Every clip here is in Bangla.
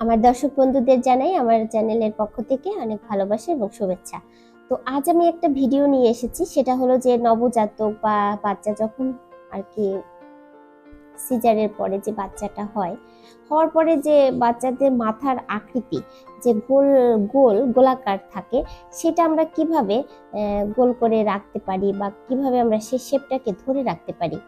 আমার দর্শক বন্ধুদের জানাই আমার চ্যানেলের পক্ষ থেকে অনেক ভালোবাসা এবং শুভেচ্ছা। তো আজ আমি একটা ভিডিও নিয়ে এসেছি, সেটা হলো যে নবজাতক বা বাচ্চা যখন আর কি সিজারের পরে যে বাচ্চাটা হয়, হওয়ার পরে যে বাচ্চাদের মাথার আকৃতি, যে গোল গোল, গোলাকার থাকে, সেটা আমরা কীভাবে গোল করে রাখতে পারি বা কীভাবে আমরা সেই শেপটাকে ধরে রাখতে পারি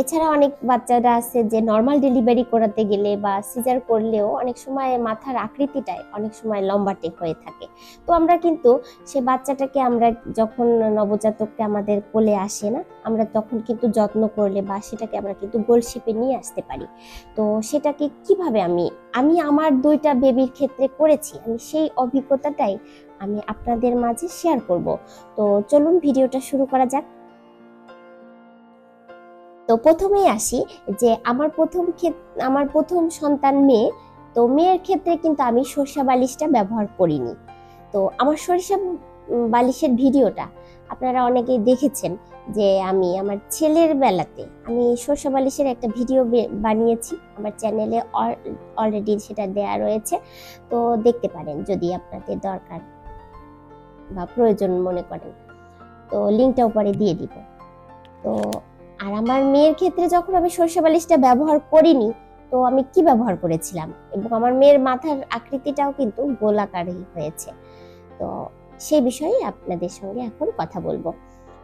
এছাড়া অনেক বাচ্চারা আছে যে নর্মাল ডেলিভারি করাতে গেলে বা সিজার করলেও অনেক সময় মাথার আকৃতিটাই অনেক সময় লম্বাটে হয়ে থাকে। তো আমরা কিন্তু সে বাচ্চাটাকে আমরা যখন নবজাতককে আমাদের কোলে আসে না, আমরা তখন কিন্তু যত্ন করলে বা সেটাকে আমরা কিন্তু গোল শেপে নিয়ে আসতে পারি। তো সেটাকে কীভাবে আমি আমি আমার দুইটা বেবির ক্ষেত্রে করেছি, আমি সেই অভিজ্ঞতাটাই আমি আপনাদের মাঝে শেয়ার করব। তো চলুন ভিডিওটা শুরু করা যাক। প্রথমেই আসি যে আমার প্রথম আমার প্রথম সন্তান মেয়ে, তো মেয়ের ক্ষেত্রে কিন্তু আমি সরিষা বালিশটা ব্যবহার করিনি। তো আমার সরিষা বালিশের ভিডিওটা আপনারা অনেকেই দেখেছেন যে আমি আমার ছেলের বেলাতে আমি সরিষা বালিশের একটা ভিডিও বানিয়েছি। আমার চ্যানেলে অলরেডি সেটা দেয়া রয়েছে। তো দেখতে পারেন যদি আপনাদের দরকার বা প্রয়োজন মনে করেন। তো লিঙ্কটা উপরে দিয়ে দিব। তো আর আমার মেয়ের ক্ষেত্রে যখন আমি সর্ষে বালিশটা ব্যবহার করিনি, তো আমি কি ব্যবহার করেছিলাম? এবং আমার মেয়ের মাথার আকৃতিটাও কিন্তু গোলাকারই হয়েছে। তো সেই বিষয়ে আপনাদের সঙ্গে এখন কথা বলব।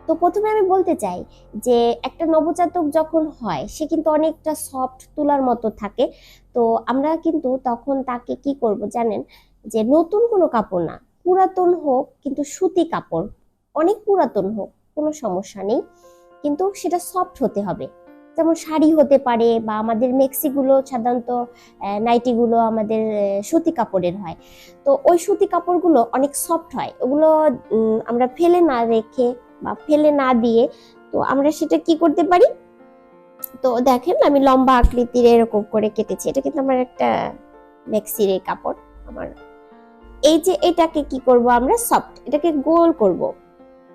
তো প্রথমে আমি বলতে চাই যে, একটা নবজাতক যখন হয়, সে কিন্তু অনেকটা সফট তুলার মতো থাকে। তো আমরা কিন্তু তখন তাকে কি করব জানেন? যে নতুন কোনো কাপড় না, পুরাতন হোক, কিন্তু সুতি কাপড়, অনেক পুরাতন হোক, কোনো সমস্যা নেই। কিন্তু সেটা সফট হতে হবে। যেমন শাড়ি হতে পারে বা আমাদের মেক্সিগুলো সাধারণত নাইটিগুলো আমাদের সুতি কাপড়ের হয়। তো ওই সুতি কাপড়গুলো অনেক সফট হয়। ওগুলো আমরা ফেলে না রেখে বা ফেলে না দিয়ে, তো আমরা সেটা কি করতে পারি? তো দেখেন আমি লম্বা আকৃতির এরকম করে কেটেছি। এটা কিন্তু আমার একটা মেক্সির কাপড়। আমার এই যে এটাকে কি করব আমরা? সফট এটাকে গোল করব।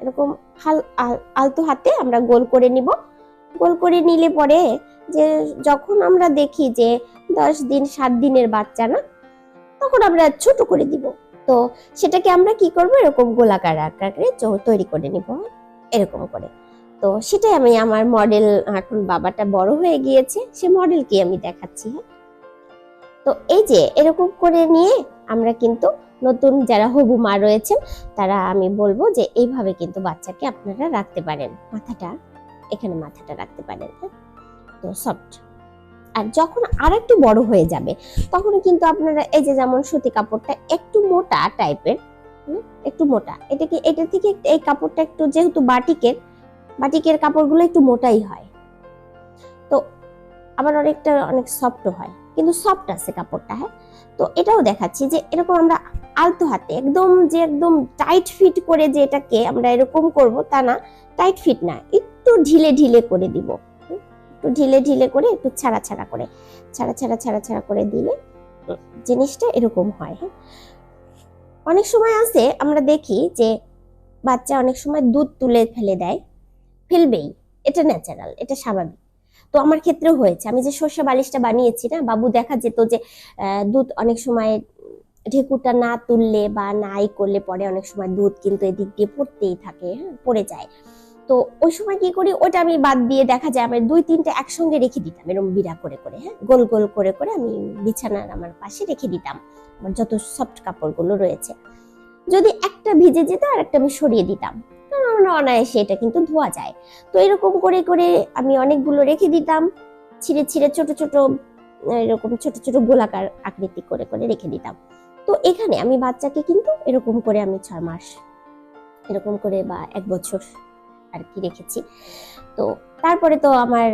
এরকম হাল, আল- আলতো হাতে আমরা গোল করে নিব। গোল করে নিলে পরে যে যখন আমরা দেখি যে দশ দিন, সাত দিনের বাচ্চা না, তখন আমরা ছোট করে দিব। তো সেটাকে আমরা কি করব? এরকম গোলাকার আকারে তৈরি করে নিব। এরকম করে। তো সেটাই আমি আমার মডেল এখন বাবাটা বড় হয়ে গিয়েছে, সে মডেলকে আমি দেখাচ্ছি হ্যাঁ? তো এই যে এরকম করে নিয়ে আমরা কিন্তু নতুন যারা হবু মা রয়েছেন, তারা আমি বলব যে এইভাবে কিন্তু বাচ্চাকে আপনারা রাখতে পারেন। মাথাটা, এখানে মাথাটা রাখতে পারেন হ্যাঁ? তো সফট আর যখন আর একটু বড় হয়ে যাবে, তখন কিন্তু আপনারা এই যে যেমন সুতি কাপড়টা একটু মোটা টাইপের একটু মোটা। এটা কি, এটা থেকে এই কাপড়টা একটু যেহেতু বাটিকের বাটিকের কাপড়গুলো একটু মোটাই হয়। তো আবার অনেকটা, অনেক সফটও হয়। কিন্তু সফট আছে কাপড়টা হ্যাঁ? তো এটাও দেখাচ্ছি যে এরকম আমরা আলতো হাতে, একদম যে একদম টাইট ফিট করে যে এটাকে আমরা এরকম করব তা না টাইট ফিট না, একটু ঢিলে ঢিলে করে দিব। একটু ঢিলে ঢিলে করে, একটু ছাড়া ছাড়া করে, ছাড়া ছাড়া ছাড়া ছাড়া করে দিলে জিনিসটা এরকম হয় হ্যাঁ। অনেক সময় আছে, আমরা দেখি যে বাচ্চা অনেক সময় দুধ তুলে ফেলে দেয়, ফেলবেই, এটা ন্যাচারাল এটা স্বাভাবিক। তো আমার ক্ষেত্রেও হয়েছে, আমি যে সর্ষে বালিশটা বানিয়েছি না, বাবু দেখা যেত যে দুধ অনেক সময় ঢেকুরটা না তুললে বা নাই করলে পরে অনেক সময় দুধ কিন্তু এদিক দিয়ে পড়তেই থাকে হ্যাঁ পড়ে যায়। তো ওই সময় কি করি ওটা আমি বাদ দিয়ে দেখা যায় আমি দুই তিনটে একসঙ্গে রেখে দিতাম এরকম বিড়া করে করে হ্যাঁ গোল গোল করে করে আমি বিছানার আমার পাশে রেখে দিতাম, আমার যত সফট কাপড়গুলো রয়েছে। যদি একটা ভিজে যেত আর একটা আমি সরিয়ে দিতাম অনায়াসে এটা কিন্তু ধোয়া যায়। তো এরকম করে করে আমি অনেকগুলো রেখে দিতাম, ছিঁড়ে ছিঁড়ে ছোট ছোট এরকম ছোট ছোট গোলাকার আকৃতি করে করে রেখে দিতাম। তো এখানে আমি বাচ্চাকে কিন্তু এরকম করে আমি ছয় মাস, এরকম করে বা এক বছর আর কি রেখেছি। তো তারপরে তো আমার,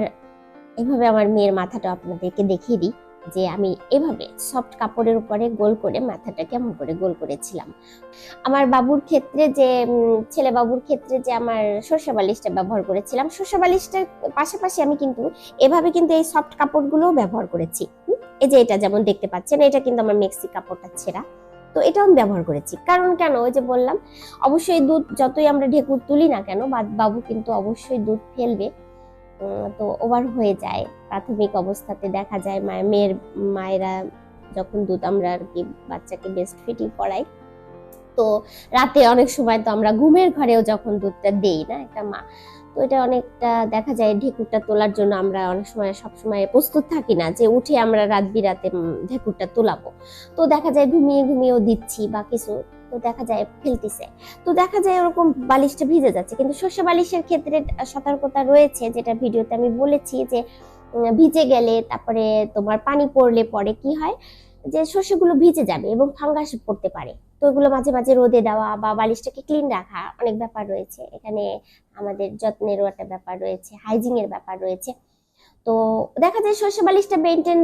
এভাবে আমার মেয়ের মাথাটা আপনাদেরকে দেখিয়ে দিই। যে আমি এভাবে সফট কাপড়ের উপরে গোল করে মাথাটা কেমন করে গোল করেছিলাম। আমার বাবুর ক্ষেত্রে যে ছেলে বাবুর ক্ষেত্রে যে আমার সর্ষে বালিশটা ব্যবহার করেছিলাম, সর্ষে বালিশটার পাশাপাশি আমি কিন্তু এভাবে কিন্তু এই সফট কাপড়গুলোও ব্যবহার করেছি? এই যে এটা যেমন দেখতে পাচ্ছেন, এটা কিন্তু আমার মেক্সি কাপড়টা ছেঁড়া। তো এটাও আমি ব্যবহার করেছি। কারণ কেন? ওই যে বললাম, অবশ্যই দুধ যতই আমরা ঢেকুর তুলি না কেন বাবু কিন্তু অবশ্যই দুধ ফেলবে। তো ওভার হয়ে যায়। প্রাথমিক অবস্থাতে দেখা যায় মায়ের মেয়ের মায়েরা যখন দুধ আমরা আর কি বাচ্চাকে বেস্ট ফিটিং করাই, তো রাতে অনেক সময় তো আমরা ঘুমের ঘরেও যখন দুধটা দেই না, একটা মা, তো এটা অনেকটা দেখা যায় ঢেকুরটা তোলার জন্য আমরা অনেক সময়, সব সময় প্রস্তুত থাকি না যে উঠে আমরা রাত বিরাতে ঢেকুরটা তোলাবো। তো দেখা যায় ঘুমিয়ে, ঘুমিয়েও দিচ্ছি বা কিছু তো দেখা যায় ফেলতেছে। তো দেখা যায় ওরকম বালিশটা ভিজে যাচ্ছে। কিন্তু শস্য বালিশের ক্ষেত্রে সতর্কতা রয়েছে, যেটা ভিডিওতে আমি বলেছি যে ভিজে গেলে তারপরে তোমার পানি পড়লে পরে কি হয়? যে শস্যগুলো ভিজে যাবে এবং ফাঙ্গাস পড়তে পারে। তো এগুলো মাঝে মাঝে রোদে দেওয়া বা বালিশটাকে ক্লিন রাখা অনেক ব্যাপার রয়েছে। এখানে আমাদের যত্নেরও একটা ব্যাপার রয়েছে হাইজিং এর ব্যাপার রয়েছে। তো দেখা যায় শস্য বালিশটা মেনটেন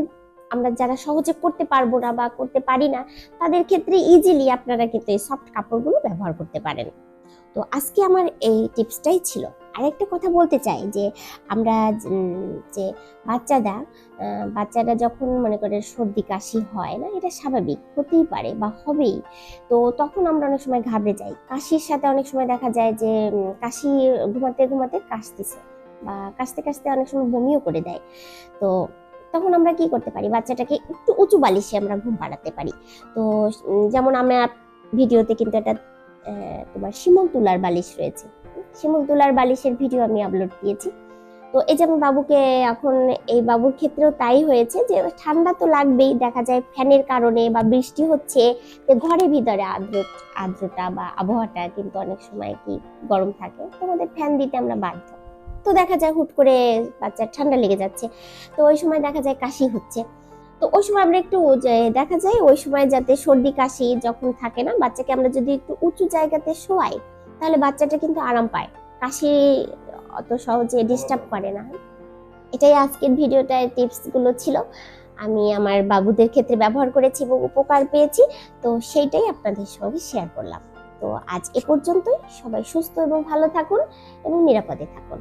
আমরা যারা সহজে করতে পারব না বা করতে পারি না, তাদের ক্ষেত্রে ইজিলি আপনারা কিন্তু এই সফট কাপড়গুলো ব্যবহার করতে পারেন। তো আজকে আমার এই টিপসটাই ছিল। আরেকটা কথা বলতে চাই যে, আমরা যে বাচ্চারা বাচ্চারা যখন মনে করে সর্দি কাশি হয় না, এটা স্বাভাবিক, হতেই পারে বা হবেই। তো তখন আমরা অনেক সময় ঘাবড়ে যাই। কাশির সাথে অনেক সময় দেখা যায় যে কাশি ঘুমাতে ঘুমাতে কাশতেছে বা কাশতে কাশতে অনেক সময় বমিও করে দেয়। তো তখন আমরা কি করতে পারি? বাচ্চাটাকে একটু উঁচু বালিশে আমরা ঘুম পাড়াতে পারি। তো যেমন আমরা ভিডিওতে কিন্তু একটা তোমার শিমুল তুলার বালিশ রয়েছে। শিমুল তুলার বালিশের ভিডিও আমি আপলোড দিয়েছি। তো, এই যেমন বাবুকে এখন, এই বাবুর ক্ষেত্রেও তাই হয়েছে যে, ঠান্ডা তো লাগবেই, দেখা যায় ফ্যানের কারণে বা বৃষ্টি হচ্ছে ঘরের ভিতরে আর্দ্র, আর্দ্রতা বা আবহাওয়াটা কিন্তু অনেক সময় কি গরম থাকে, তো আমাদের ফ্যান দিতে আমরা বাধ্য। তো দেখা যায় হুট করে বাচ্চার ঠান্ডা লেগে যাচ্ছে। তো ওই সময় দেখা যায় কাশি হচ্ছে। তো ওই সময় আমরা একটু দেখা যায় ওই সময় যাতে সর্দি কাশি যখন থাকে না, বাচ্চাকে আমরা যদি একটু উঁচু জায়গাতে শোয়াই, তাহলে বাচ্চাটা কিন্তু আরাম পায়। কাশি অত সহজে ডিস্টার্ব করে না। এটাই আজকের ভিডিওটায় টিপসগুলো ছিল। আমি আমার বাবুদের ক্ষেত্রে ব্যবহার করেছি এবং উপকার পেয়েছি। তো সেইটাই আপনাদের সঙ্গে শেয়ার করলাম। তো আজ এ পর্যন্তই। সবাই সুস্থ এবং ভালো থাকুন এবং নিরাপদে থাকুন।